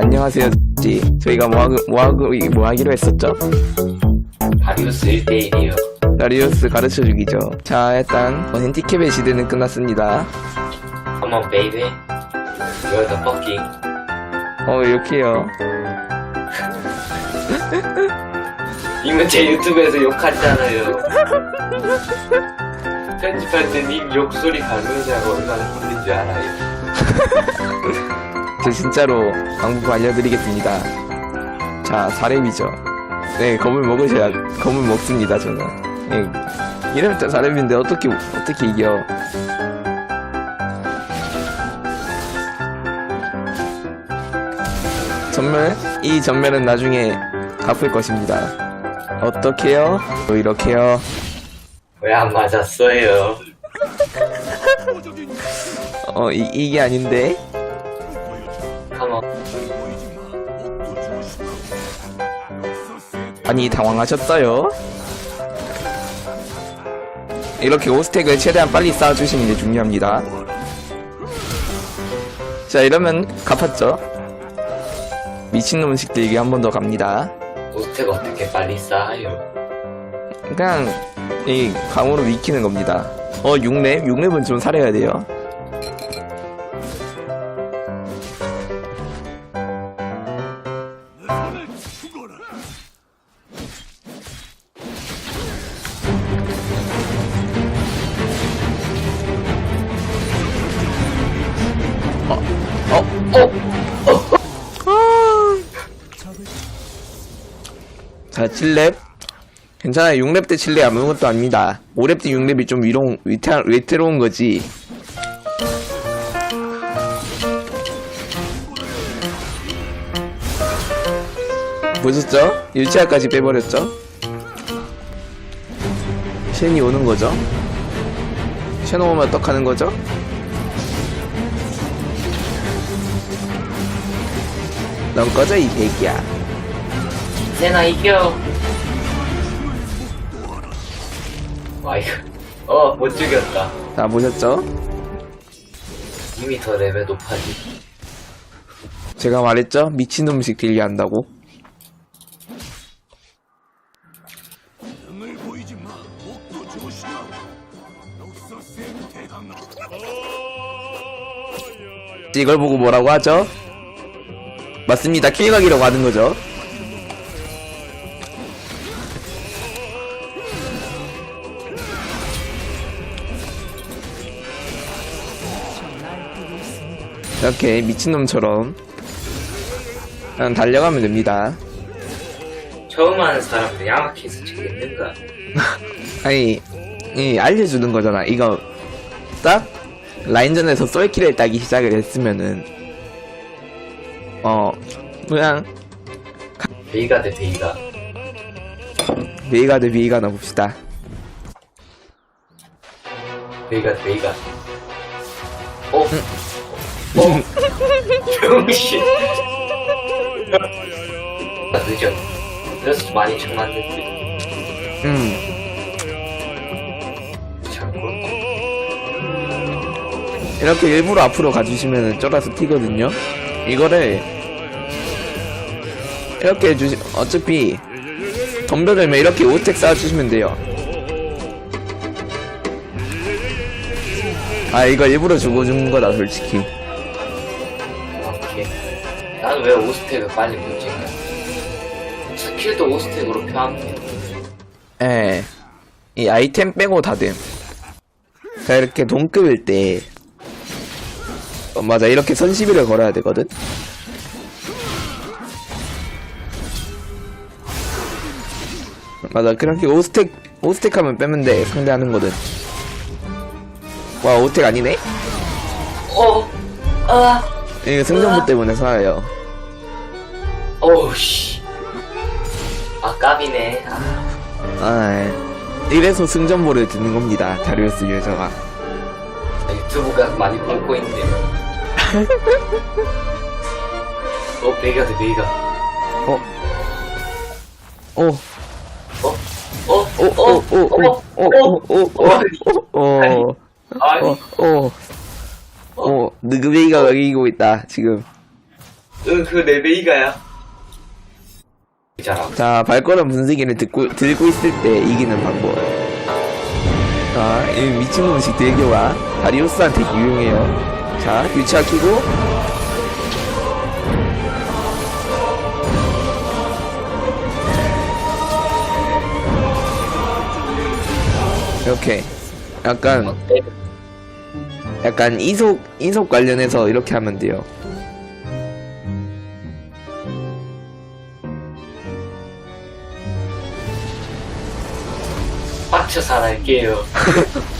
안녕하세요. 지 저희가 뭐, 하고, 뭐, 하고, 뭐 하기로 했었죠? 다리우스 1대1이요. 라리우스 가르쳐 주기죠. 자, 일단 핸디캡의 시대는 끝났습니다. Come on, baby. You're the fucking. 어, 이렇게요. 님은 제 유튜브에서 욕하잖아요. 편집할 때 님 욕소리 발음이냐고 얼마나 힘든 줄 알아요. 저 진짜로 방법 알려드리겠습니다. 자, 사렙이죠. 네, 검을 먹으셔야, 검을 먹습니다, 저는. 네, 이러면 사렙인데 어떻게, 어떻게 이겨. 전멸? 이 전멸은 나중에 갚을 것입니다. 어떻게요? 또 이렇게요. 왜 안 맞았어요? 어, 이, 이게 아닌데? 아니 당황하셨어요? 이렇게 오스텍을 최대한 빨리 쌓아주시는 게 중요합니다 자 이러면 갚았죠 미친놈 식들기 한 번 더 갑니다 오스텍 어떻게 빨리 쌓아요? 그냥 이 강으로 익히는 겁니다 어 6렙? 6렙은 좀 사려야 돼요 자, 7렙. 괜찮아요. 6렙 때 7렙 아무것도 아닙니다. 5렙 때 6렙이 좀 위로, 위태, 위태로운 거지. 보셨죠? 일치아까지 빼버렸죠? 쉔이 오는 거죠? 쉔 오면 어떡하는 거죠? 넌 꺼져, 이 개기야. 세나 이겨. 와 이거. 어, 못 죽였다. 자, 보셨죠? 이미 더 레벨 높아지. 제가 말했죠? 미친놈식 딜리 한다고. 이걸 보고 뭐라고 하죠? 맞습니다. 킬각이라고 하는 거죠. 이렇게 미친놈처럼 그냥 달려가면 됩니다. 처음 하는 사람들 야마키에서 재밌는가? 아니, 이 알려주는 거잖아. 이거 딱 라인전에서 쏠킬을 따기 시작을 했으면은 어 그냥 베이가 대 베이가. 베이가 대 베이가 나봅시다. 베이가 대 베이가. 어? 어? 병신. 아, 늦어. 그래서 많이 정만됐지. 음. 이렇게 일부러 앞으로 가주시면은 쫄아서 튀거든요. 이거를 이렇게 해주시, 어차피 덤벼들면 이렇게 오텍 쌓아주시면 돼요. 아, 이거 일부러 주고 준 거다, 솔직히. 나는 왜 오스텍을 빨리 못 찍냐? 스킬도 오스텍으로 표합해. 예. 이 아이템 빼고 다 됨. 자, 이렇게 동급일 때. 어, 맞아. 이렇게 선시비를 걸어야 되거든. 맞아. 그렇게 오스텍, 오스텍 하면 빼면 돼. 상대하는 거든. 와, 오스텍 아니네? 어, 아, 이거 승전보 때문에 살아요. 어우, 씨. 아, 까비네. 아, 아, 이래서 승전보를 듣는 겁니다. 다리우스 유저가. 유튜브가 많이 뽑고 있네. 어, 베이가 대 베이가. 어? 어? 어? 어? 오, 오, 오, 오, 오, 오, 오, 오, 오, 아니, 오, 오, 오, 느그베이가 이기고 있다, 지금. 응, 그 레베이가야. 자, 자, 발걸음 분쇄기를 듣고, 들고 있을 때 이기는 방법. 자, 이 미친놈식 대교가 다리우스한테 유용해요. 자, 유치아 키고, 이렇게. 약간, 약간 이속, 이속 관련해서 이렇게 하면 돼요. 빡쳐서 안 할게요.